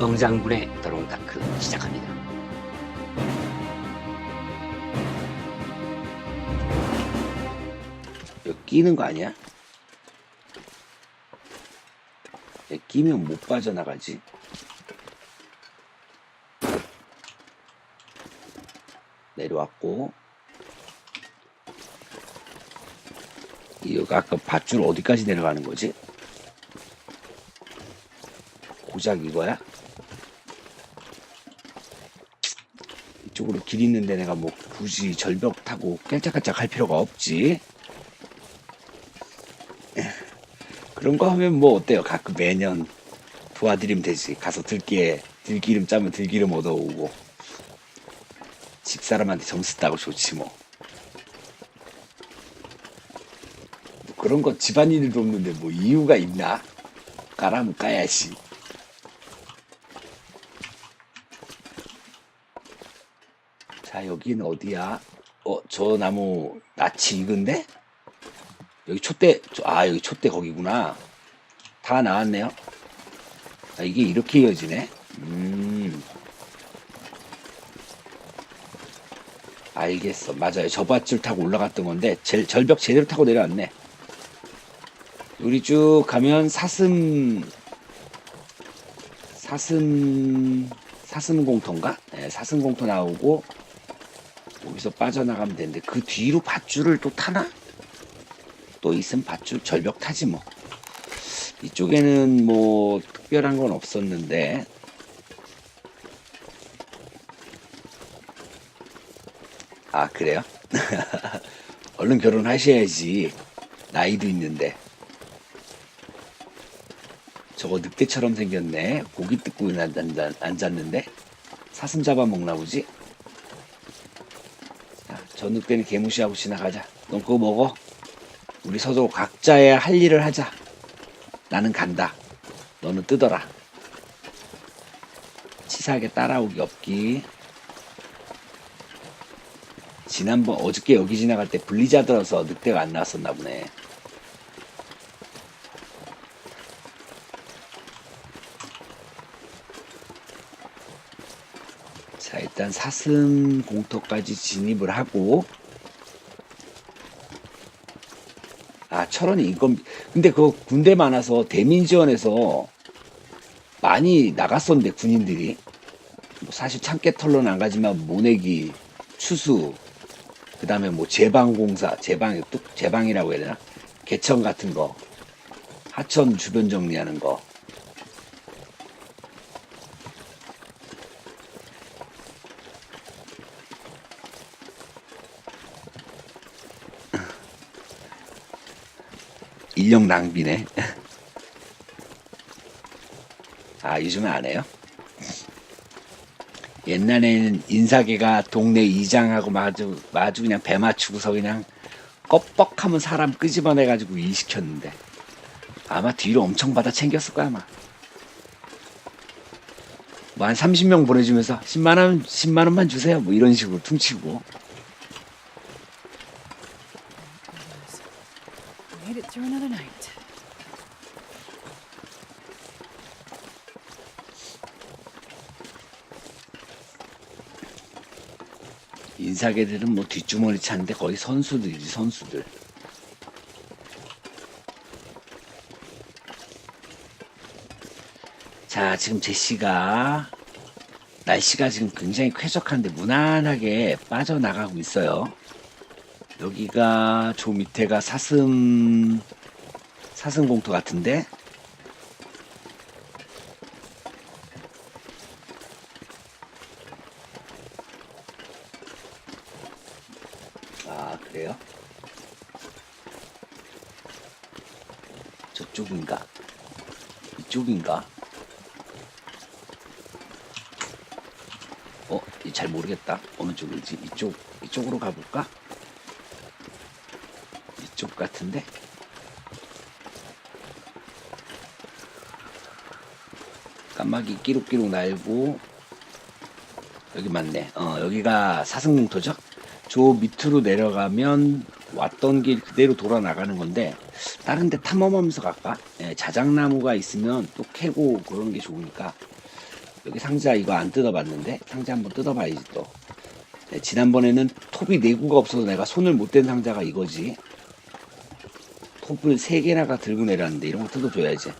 엉장군의 드론다크 시작합니다. 여기 끼는 거 아니야? 얘 끼면 못 빠져나가지. 내려왔고. 이거 아까 밧줄 어디까지 내려가는 거지? 고작 이거야? 이쪽으로 길 있는데 내가 뭐 굳이 절벽 타고 깔짝깔짝 할 필요가 없지. 그런 거 하면 뭐 어때요? 가끔 매년 도와드리면 되지. 가서 들기에 들기름 짜면 들기름 얻어오고 집사람한테 점수 따고 좋지 뭐. 뭐 그런 거 집안일도 없는데 뭐 이유가 있나? 까라면 까야지. 자 여기는 어디야? 어 저 나무 낯이 익은데? 여기 촛대 저- 아 여기 촛대 거기구나. 다 나왔네요. 아, 이게 이렇게 이어지네. 음. 알겠어. 맞아요. 저 밧줄 타고 올라갔던 건데 제- 절벽 제대로 타고 내려왔네. 여기 쭉 가면 사슴 사슴 사슴 공터인가? 네, 사슴 공터 나오고 여기서 빠져나가면 되는데 그 뒤로 밧줄을 또 타나? 또 있으면 밧줄 절벽 타지 뭐. 이쪽에는 뭐 특별한 건 없었는데 아 그래요? 얼른 결혼하셔야지 나이도 있는데 저거 늑대처럼 생겼네 고기 뜯고 앉았는데 사슴 잡아먹나 보지? 자, 저 늑대는 개무시하고 지나가자 넌 그거 먹어 우리 서로 각자의 할 일을 하자. 나는 간다. 너는 뜨더라. 치사하게 따라오기 없기. 지난번 어저께 여기 지나갈 때 블리자드라서 늑대가 안 나왔었나 보네. 자, 일단 사슴 공터까지 진입을 하고 아, 철원이 인건, 근데 그 군대 많아서 대민 지원에서 많이 나갔었는데, 군인들이. 뭐 사실 참깨 털러는 안 가지만 모내기, 추수, 그 다음에 뭐 제방공사, 제방, 또 제방이라고 해야 되나? 개천 같은 거, 하천 주변 정리하는 거. 인력 낭비네. 아, 요즘은 안 해요? 옛날에는 인사계가 동네 이장하고 마주, 마주 그냥 배 맞추고서 그냥 껍벅하면 사람 끄집어내가지고 일 시켰는데 아마 뒤로 엄청 받아 챙겼을 거야, 아마. 뭐 한 30명 보내주면서 10만원, 10만원만 주세요. 뭐 이런 식으로 퉁치고. Made it through another night. 인사계들은 뭐 뒷주머니 차는데 거의 선수들이지 선수들. 자 지금 제시가 날씨가 지금 굉장히 쾌적한데 무난하게 빠져나가고 있어요. 여기가 저 밑에가 사슴 사슴 공터 같은데 아 그래요? 저쪽인가? 이쪽인가? 어? 이잘 모르겠다. 어느 쪽인지 이쪽 이쪽으로 가볼까? 이쪽 같은데? 까마귀 끼룩끼룩 날고 여기 맞네. 어 여기가 사슴공터죠? 저 밑으로 내려가면 왔던 길 그대로 돌아 나가는 건데 다른 데 탐험하면서 갈까? 예, 자작나무가 있으면 또 캐고 그런 게 좋으니까 여기 상자 이거 안 뜯어봤는데 상자 한번 뜯어봐야지 또. 네, 지난번에는 톱이 내구가 없어서 내가 손을 못 댄 상자가 이거지. 톱을 세 개나가 들고 내렸는데 이런 거 뜯어줘야지.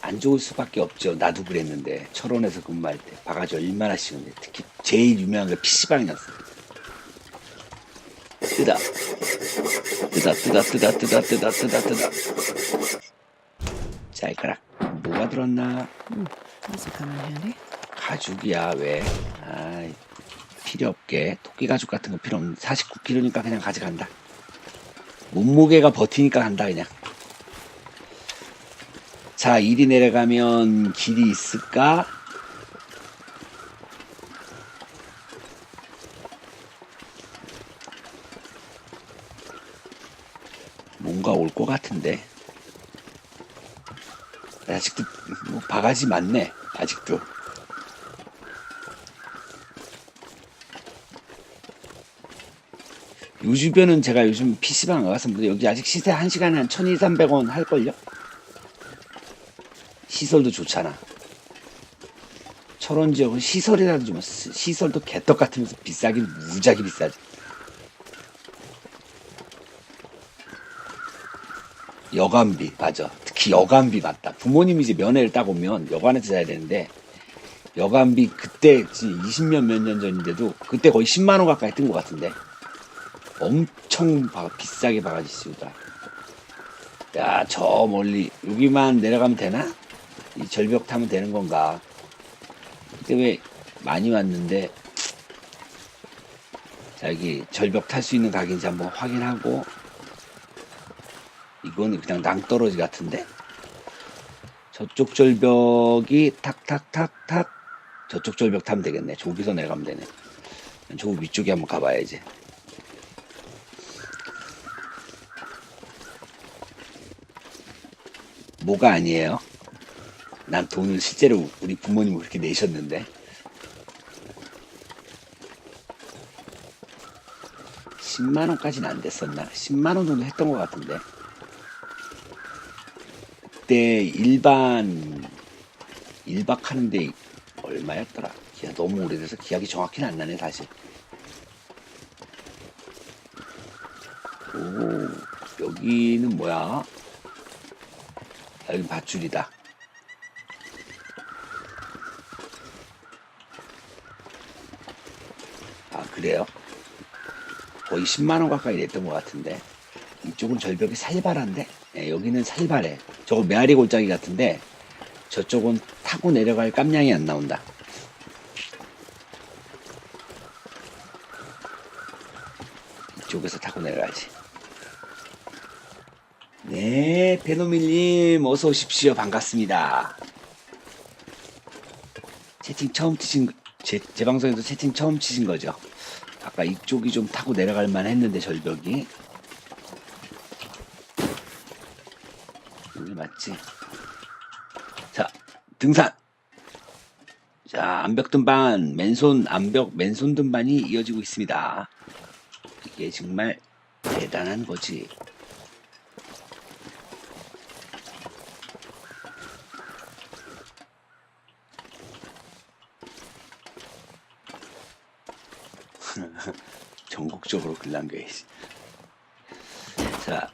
안 좋을 수밖에 없죠. 나도 그랬는데 철원에서 근무할 때 바가지 얼마나 씌운데 특히 제일 유명한 게 PC방이었어. 뜨다. 뜨다 뜨다 뜨다 뜨다 뜨다 뜨다 뜨다. 자, 이거라. 뭐가 들었나? Will come in handy. 가죽이야 왜? 아 필요 없게 토끼 가죽 같은 거 필요 없는 49kg니까 그냥 가져간다. 몸무게가 버티니까 간다 그냥. 자 이리 내려가면 길이 있을까? 뭔가 올 것 같은데. 아직도 뭐 바가지 많네 아직도. 요 주변은 제가 요즘 PC방 가서 근데 여기 아직 시세 한 시간에 한 1200, 300원 할걸요? 시설도 좋잖아. 철원 지역은 시설이라도 좀, 시- 시설도 개떡 같으면서 비싸긴 무지하게 비싸지. 여관비, 맞아. 특히 여관비 맞다. 부모님이 이제 면회를 따고 오면 여관에서 자야 되는데, 여관비 그때 20년 몇 년 전인데도 그때 거의 10만 원 가까이 뜬 것 같은데. 엄청 바- 비싸게 씌우다. 야, 저 멀리, 여기만 내려가면 되나? 이 절벽 타면 되는 건가? 그때 왜 많이 왔는데, 자, 여기 절벽 탈 수 있는 가게인지 한번 확인하고, 이거는 그냥 낭떠러지 같은데? 저쪽 절벽이 탁탁탁탁, 저쪽 절벽 타면 되겠네. 저기서 내려가면 되네. 저 위쪽에 한번 가봐야지. 뭐가 아니에요? 난 돈을 실제로 우리 부모님은 그렇게 내셨는데. 10만 원까지는 안 됐었나? 10만 원 정도 했던 것 같은데. 그때 일반 일박 하는데 얼마였더라? 기가 너무 오래돼서 기억이 정확히는 안 나네 사실. 오 여기는 뭐야? 여기 밧줄이다. 아, 그래요? 거의 10만원 가까이 냈던 것 같은데. 이쪽은 절벽이 살벌한데? 예, 여기는 살벌해. 저거 메아리 골짜기 같은데, 저쪽은 타고 내려갈 깜냥이 안 나온다. 이쪽에서 타고 내려가야지. 네, 베노밀님, 어서 오십시오. 반갑습니다. 채팅 처음 치신, 제, 제 방송에서 채팅 처음 치신 거죠? 아까 이쪽이 좀 타고 내려갈 만 했는데, 절벽이. 여기 맞지? 자, 등산! 자, 암벽 등반, 맨손, 암벽, 맨손 등반이 이어지고 있습니다. 이게 정말 대단한 거지. 글랑겨야지. 자,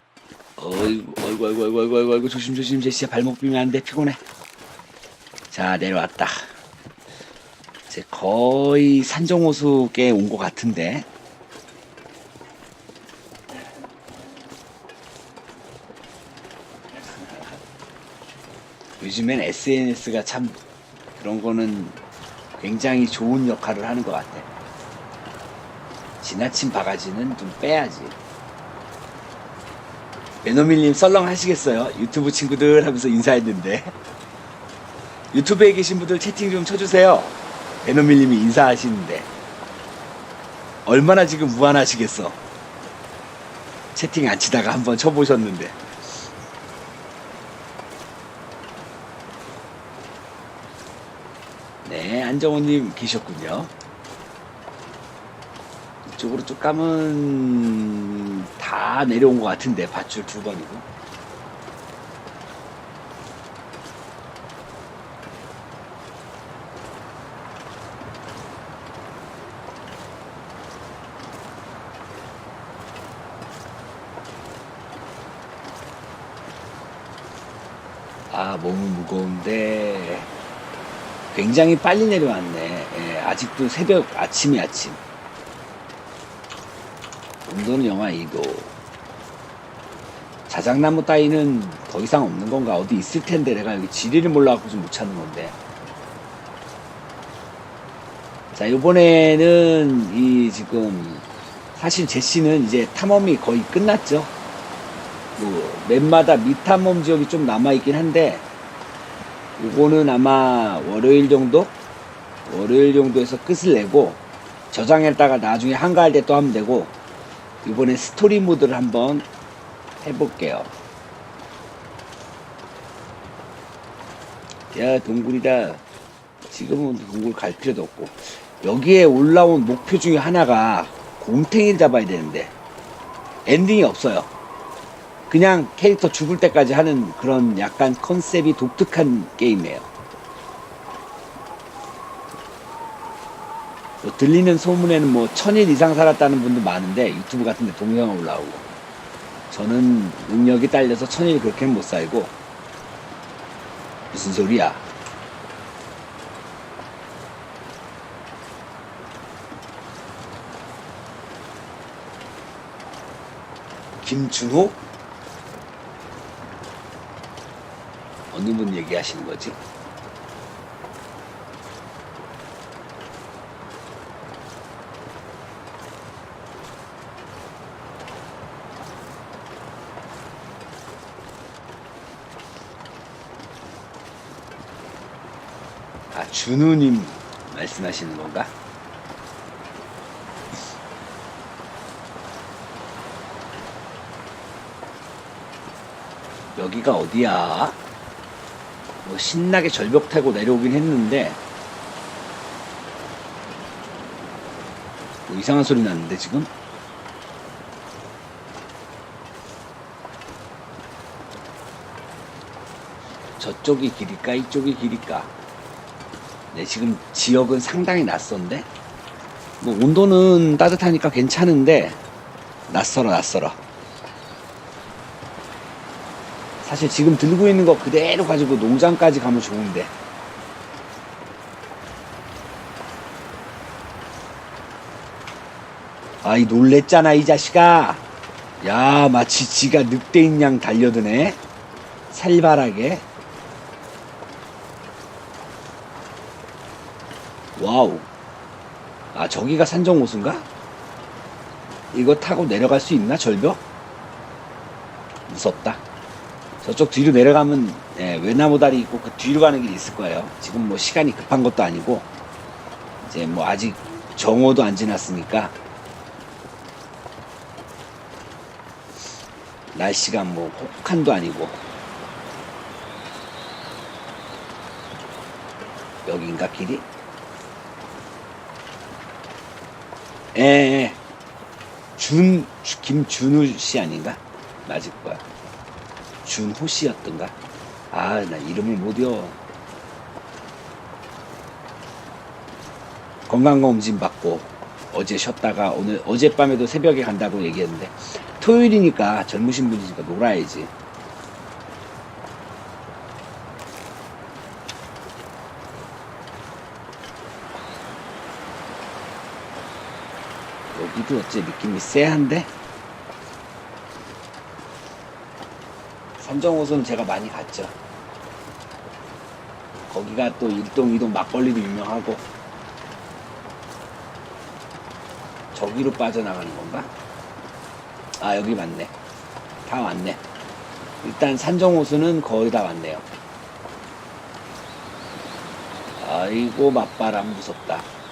어이구, 어이구, 어이구, 어이구, 어이구, 어이구, 조심, 조심, 제시야 발목 비면 안 돼, 피곤해. 자, 내려왔다. 이제 거의 산정호수께 온 것 같은데. 요즘엔 SNS가 참 그런 거는 굉장히 좋은 역할을 하는 것 같아. 지나친 바가지는 좀 빼야지. 베노밀님 썰렁 하시겠어요? 유튜브 친구들 하면서 인사했는데. 유튜브에 계신 분들 채팅 좀 쳐주세요. 베노밀님이 인사하시는데. 얼마나 지금 무안하시겠어. 채팅 안 치다가 한번 쳐보셨는데. 네, 안정호님 계셨군요. 이쪽으로 쭉 가면 다 내려온 것 같은데 밧줄 두 번이고. 아 몸은 무거운데 굉장히 빨리 내려왔네. 예, 아직도 새벽 아침이 아침 온도는 영하 2도. 자작나무 따위는 더 이상 없는 건가? 어디 있을 텐데 내가 여기 지리를 몰라갖고 좀 못 찾는 건데. 자, 요번에는 이 지금 사실 제시는 이제 탐험이 거의 끝났죠. 뭐 맵마다 미탐험 지역이 좀 남아있긴 한데 요거는 아마 월요일 정도? 월요일 정도에서 끝을 내고 저장했다가 나중에 한가할 때 또 하면 되고 이번에 스토리 모드를 한번 해볼게요. 야, 동굴이다. 지금은 동굴 갈 필요도 없고. 여기에 올라온 목표 중에 하나가 곰탱이를 잡아야 되는데, 엔딩이 없어요. 그냥 캐릭터 죽을 때까지 하는 그런 약간 컨셉이 독특한 게임이에요. 뭐 들리는 소문에는 뭐 천일 이상 살았다는 분도 많은데 유튜브 같은 데 동영상 올라오고 저는 능력이 딸려서 천일 그렇게는 못 살고 무슨 소리야 김준호? 어느 분 얘기하시는 거지? 준우님 말씀하시는 건가? 여기가 어디야? 뭐 신나게 절벽 타고 내려오긴 했는데 뭐 이상한 소리 났는데 지금? 저쪽이 길일까 이쪽이 길일까 네 지금 지역은 상당히 낯선데 뭐 온도는 따뜻하니까 괜찮은데 낯설어 낯설어. 사실 지금 들고 있는 거 그대로 가지고 농장까지 가면 좋은데. 아이 놀랬잖아 이 자식아. 야 마치 지가 늑대인 양 달려드네. 살벌하게 와우 아 저기가 산정호수인가? 이거 타고 내려갈 수 있나 절벽? 무섭다 저쪽 뒤로 내려가면 예, 외나무 다리 있고 그 뒤로 가는 길이 있을 거예요. 지금 뭐 시간이 급한 것도 아니고 이제 뭐 아직 정오도 안 지났으니까 날씨가 뭐 혹한도 아니고 여긴가 길이? 예, 예. 준 김준우 씨 아닌가? 맞을 거야. 준호 씨였던가? 아, 나 이름을 못 외워. 건강검진 받고 어제 쉬었다가 오늘 어젯밤에도 새벽에 간다고 얘기했는데 토요일이니까 젊으신 분이니까 놀아야지. 여기도 어째 느낌이 쎄한데? 산정호수는 제가 많이 갔죠. 거기가 또 일동, 이동 막걸리도 유명하고 저기로 빠져나가는 건가? 아 여기 맞네. 다 왔네. 일단 산정호수는 거의 다 왔네요. 아이고 맞바람 무섭다.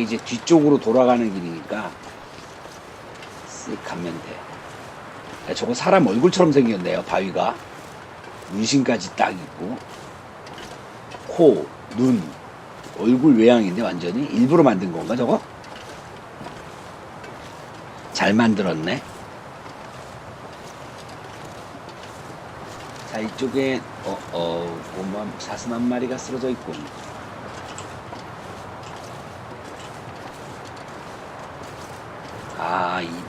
이제 뒤쪽으로 돌아가는 길이니까 쓱 가면 돼. 야, 저거 사람 얼굴처럼 생겼네요, 바위가. 문신까지 딱 있고. 코, 눈, 얼굴 외양인데 완전히 일부러 만든 건가 저거? 잘 만들었네. 자 이쪽에 어어 뭐만 사슴 한 마리가 쓰러져 있군.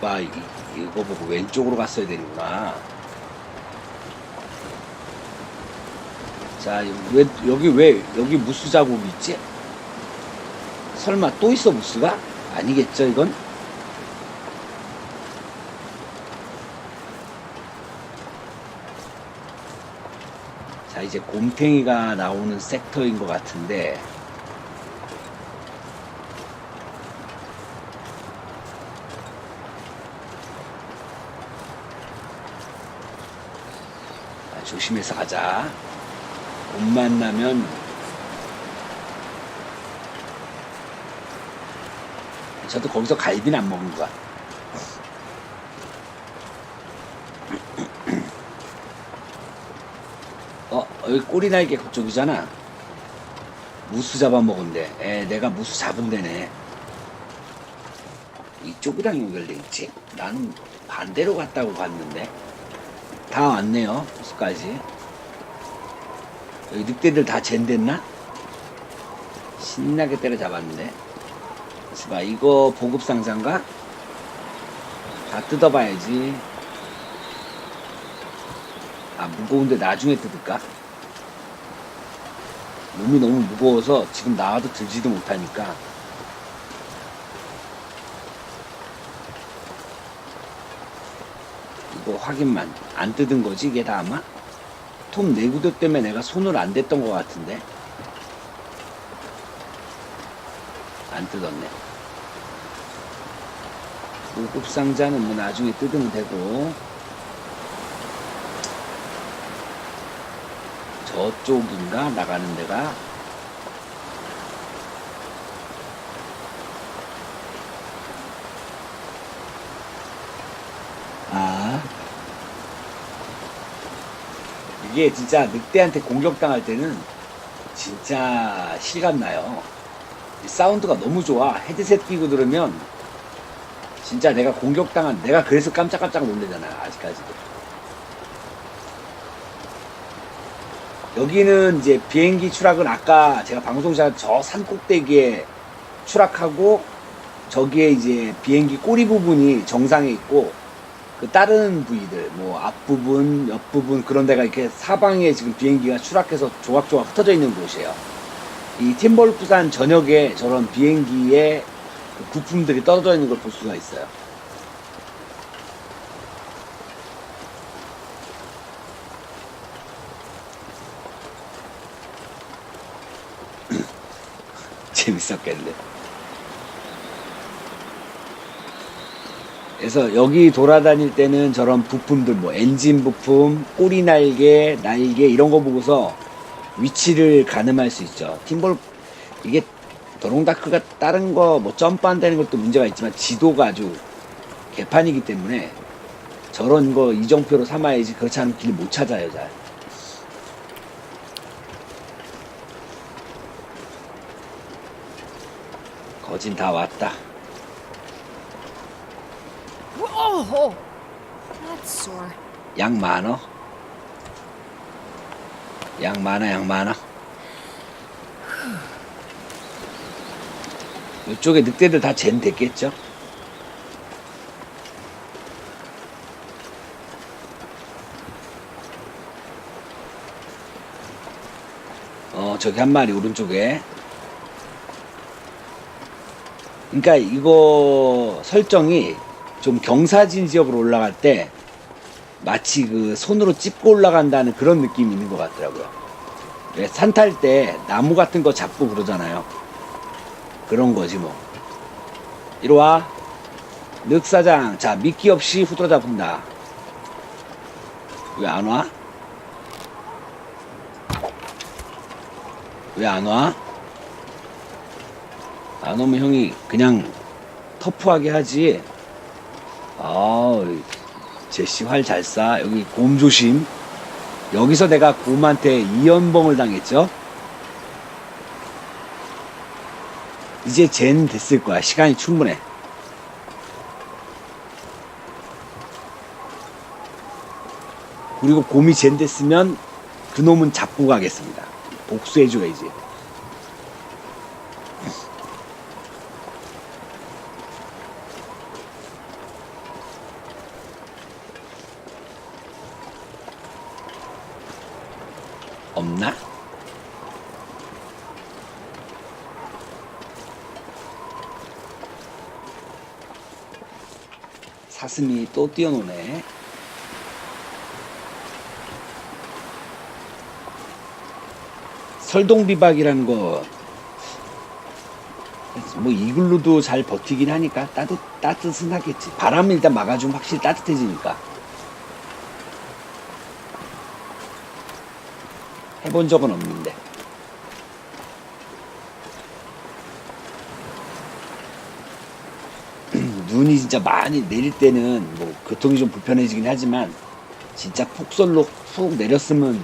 아 이, 이거 보고 왼쪽으로 갔어야 되는구나. 자, 왜, 여기 왜, 여기 무스 자국이 있지? 설마 또 있어, 무스가? 아니겠죠, 이건? 자, 이제 곰탱이가 나오는 섹터인 것 같은데, 조심해서 가자. 못 만나면 저도 거기서 갈비는 안 먹는 거야. 어, 여기 꼬리 날개 그쪽이잖아. 무수 잡아먹은데. 에, 내가 무수 잡은 데네. 이쪽이랑 연결돼 있지? 나는 반대로 갔다고 봤는데. 다 왔네요. 무수까지. 여기 늑대들 다 젠됐나? 신나게 때려잡았는데. 봐, 이거 보급 상자인가? 다 뜯어봐야지. 아, 무거운데 나중에 뜯을까? 몸이 너무 무거워서 지금 나와도 들지도 못하니까. 이거 확인만. 안 뜯은 거지, 이게 다 아마? 톰 내구도 때문에 내가 손을 안 댔던 것 같은데. 안 뜯었네. 무급 상자는 뭐 나중에 뜯으면 되고. 저쪽인가? 나가는 데가? 이게 진짜 늑대한테 공격당할 때는 진짜 실감나요. 이 사운드가 너무 좋아. 헤드셋 끼고 들으면 진짜 내가 공격당한, 내가 그래서 깜짝깜짝 놀래잖아. 아직까지도. 여기는 이제 비행기 추락은 아까 제가 방송 시간 저산 꼭대기에 추락하고 저기에 이제 비행기 꼬리 부분이 정상에 있고 그 다른 부위들 뭐 앞부분, 옆부분 그런 데가 이렇게 사방에 지금 비행기가 추락해서 조각조각 흩어져 있는 곳이에요. 이 팀볼프산 전역에 저런 비행기의 그 부품들이 떨어져 있는 걸 볼 수가 있어요. 재밌었겠네. 그래서 여기 돌아다닐 때는 저런 부품들 뭐 엔진 부품, 꼬리 날개, 날개 이런 거 보고서 위치를 가늠할 수 있죠. 팀볼 이게 도롱다크가 다른 거 뭐 점프한다는 것도 문제가 있지만 지도가 아주 개판이기 때문에 저런 거 이정표로 삼아야지 그렇지 않으면 길 못 찾아요 잘. 거진 다 왔다. Oh, that's sore. 양 많어? 양 많아, 양 많아. 이쪽에 늑대들 다 젠 됐겠죠? 어, 저기 한 마리 오른쪽에. 그러니까 이거 설정이 좀 경사진 지역으로 올라갈 때 마치 그 손으로 찝고 올라간다는 그런 느낌이 있는 것 같더라고요. 왜산탈 때 나무 같은 거 잡고 그러잖아요. 그런 거지 뭐. 이리 와. 늑사장. 자, 미끼 없이 후들어 잡는다. 왜 안 와? 왜 안 와? 안 오면 형이 그냥 터프하게 하지. 아, 제씨 활 잘 쏴. 여기 곰 조심. 여기서 내가 곰한테 이연봉을 당했죠. 이제 젠 됐을 거야. 시간이 충분해. 그리고 곰이 젠 됐으면 그놈은 잡고 가겠습니다. 복수해줘야지. 사슴이 또 뛰어노네. 설동비박이라는 거, 뭐 이글루도 잘 버티긴 하니까 따뜻, 따뜻은 하겠지. 바람을 일단 막아주면 확실히 따뜻해지니까. 해본 적은 없는데. 눈이 진짜 많이 내릴 때는 뭐 교통이 좀 불편해지긴 하지만 진짜 폭설로 푹 내렸으면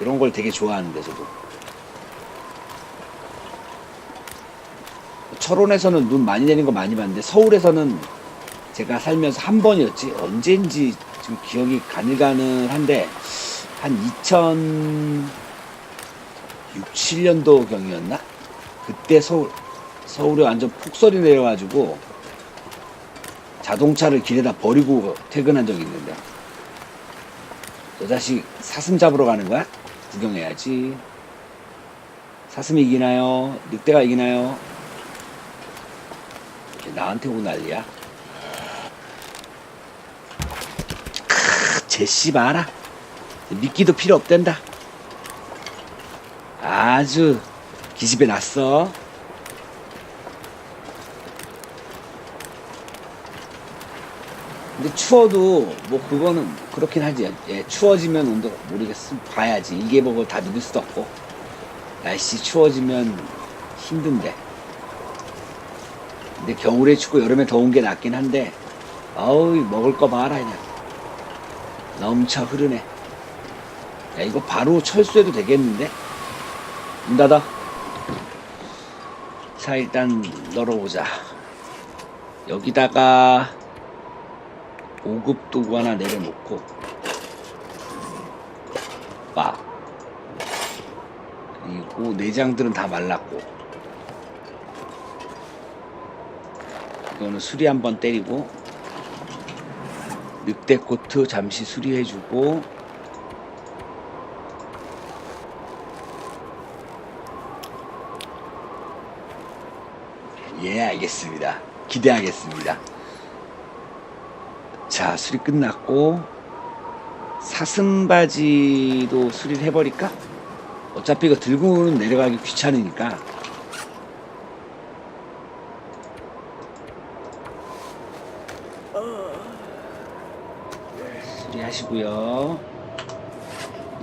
그런 걸 되게 좋아하는데 저도 철원에서는 눈 많이 내린 거 많이 봤는데 서울에서는 제가 살면서 한 번이었지 언제인지 지금 기억이 가늘가늘한데 한 2006, 7년도 경이었나? 그때 서울 서울에 완전 폭설이 내려가지고 자동차를 길에다 버리고 퇴근한 적이 있는데 저 자식 사슴 잡으러 가는 거야? 구경해야지 사슴이 이기나요? 늑대가 이기나요? 나한테 오고 난리야 크, 제씨 봐라 미끼도 필요 없댄다 아주 기집애 났어 근데 추워도 뭐 그거는 그렇긴 하지. 예, 추워지면 온도 모르겠음 봐야지. 이게 뭐고 다 믿을 수도 없고. 날씨 추워지면 힘든데. 근데 겨울에 춥고 여름에 더운 게 낫긴 한데. 어우 먹을 거 봐라 그냥. 넘쳐 흐르네. 야 이거 바로 철수해도 되겠는데? 문 닫아. 자 일단 널어보자. 여기다가 5급 도구 하나 내려놓고 빠 그리고 내장들은 다 말랐고. 이거는 수리 한번 때리고 늑대 코트 잠시 수리해주고 예 알겠습니다. 기대하겠습니다 자, 수리 끝났고 사슴바지도 수리를 해버릴까? 어차피 이거 들고는 내려가기 귀찮으니까 수리하시고요.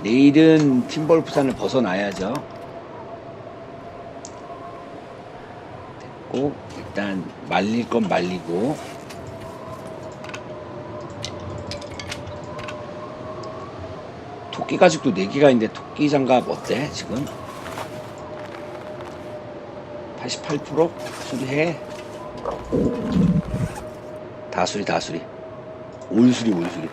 내일은 팀볼프산을 벗어나야죠. 됐고 일단 말릴 건 말리고 토끼 가죽도 4개가 있는데 토끼 장갑 어때 지금? 88% 수리해. 다 수리 다 수리. 올 수리 올 수리.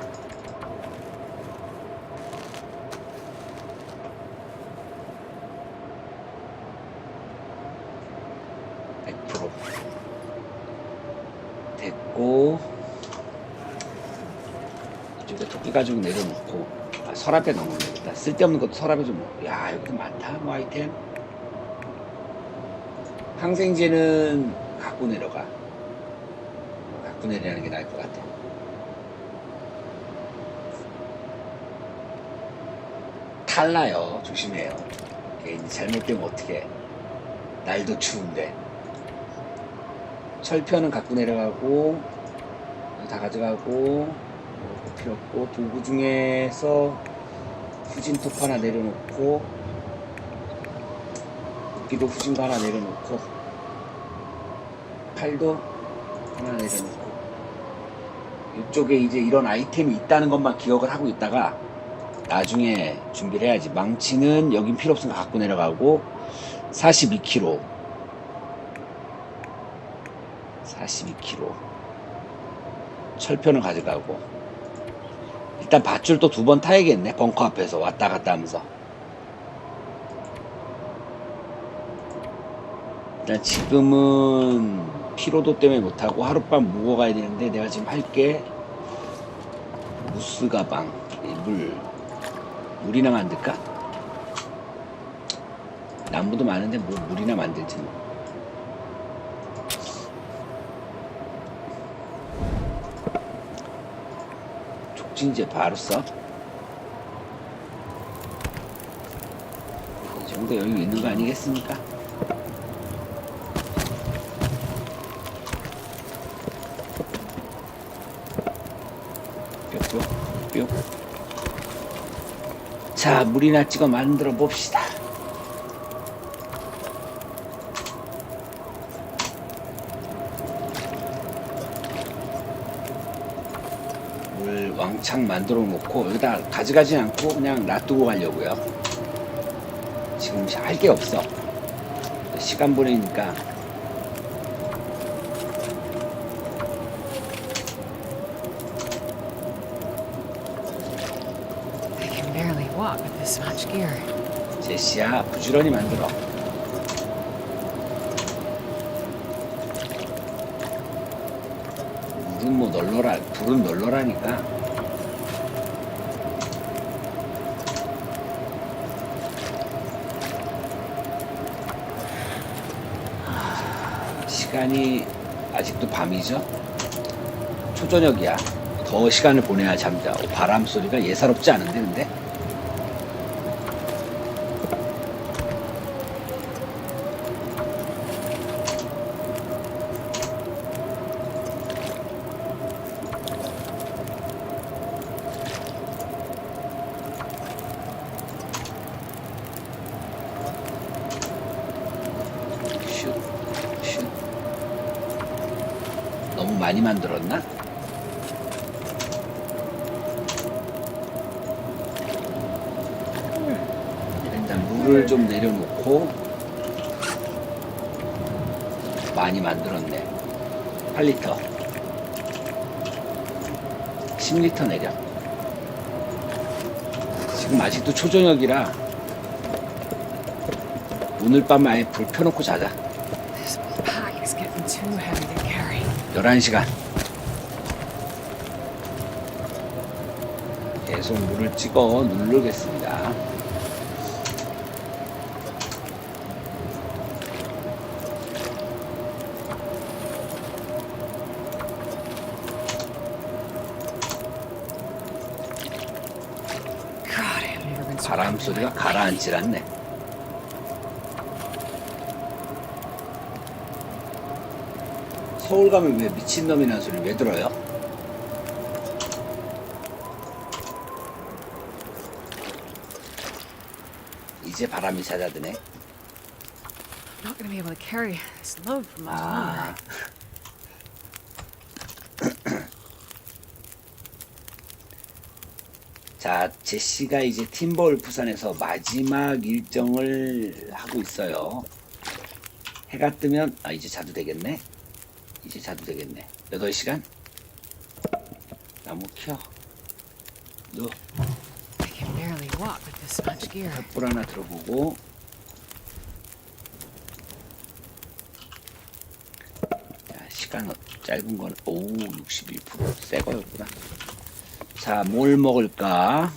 (100%) 됐고. 이쪽에 토끼 가죽 내려놓고. 아, 서랍에 넣으면 되겠다. 쓸데없는 것도 서랍에 좀 넣고. 야, 여기도 많다, 뭐 아이템. 항생제는 갖고 내려가. 갖고 내려가는 게 나을 것 같아. 탈나요. 조심해요. 괜히 잘못되면 어떡해. 날도 추운데. 철편은 갖고 내려가고, 다 가져가고, 없고 도구 중에서 후진톱 하나 내려놓고 도끼도 후진 거 하나 내려놓고 팔도 하나 내려놓고 이쪽에 이제 이런 아이템이 있다는 것만 기억을 하고 있다가 나중에 준비를 해야지 망치는 여긴 필요 없으니까 갖고 내려가고 42kg 42kg. 철표는 가져가고. 일단 밧줄 또 두 번 타야겠네. 벙커 앞에서 왔다 갔다 하면서. 일단 지금은 피로도 때문에 못하고 하룻밤 묵어 가야 되는데 내가 지금 할 게 무스 가방 이물 물이나 만들까? 나무도 많은데 뭐 물이나 만들지 뭐. 촉진제 바로 써. 이 정도 여유 있는 거 아니겠습니까? 뿅뿅 뿅. 자, 물이나 찍어 만들어 봅시다. 물 왕창 만들어 놓고 여기다 가져가진 않고 그냥 놔두고 가려고요. 지금 할 게 없어. 시간 보내니까. 제시야 부지런히 만들어. 물은 뭐 널널하, 불은 널널하니까. 시간이 아직도 밤이죠? 초저녁이야. 더 시간을 보내야 잠자. 오, 바람 소리가 예사롭지 않은데, 근데? 물을 좀 내려놓고 많이 만들었네. 8리터. 10리터 내려. 지금 아직도 초저녁이라 오늘 밤 아예 불 켜놓고 자자. This pack is getting too heavy to carry. 11시간. 계속 물을 찍어 누르겠습니다. Been so 바람 cold in 소리가 my 가라앉질 않네. 서울 가면 왜 미친놈이라는 소리 왜 들어요? 이제 바람이 잦아드네. I'm 자, 제시가 이제 팀볼 부산에서 마지막 일정을 하고 있어요. 해가 뜨면, 아, 이제 자도 되겠네? 이제 자도 되겠네. 8시간? 나무 켜. 너. 횃불 하나 들어보고. 자, 시간 어- 짧은 건, 오, 61%. 새 거였구나. 자, 뭘 먹을까?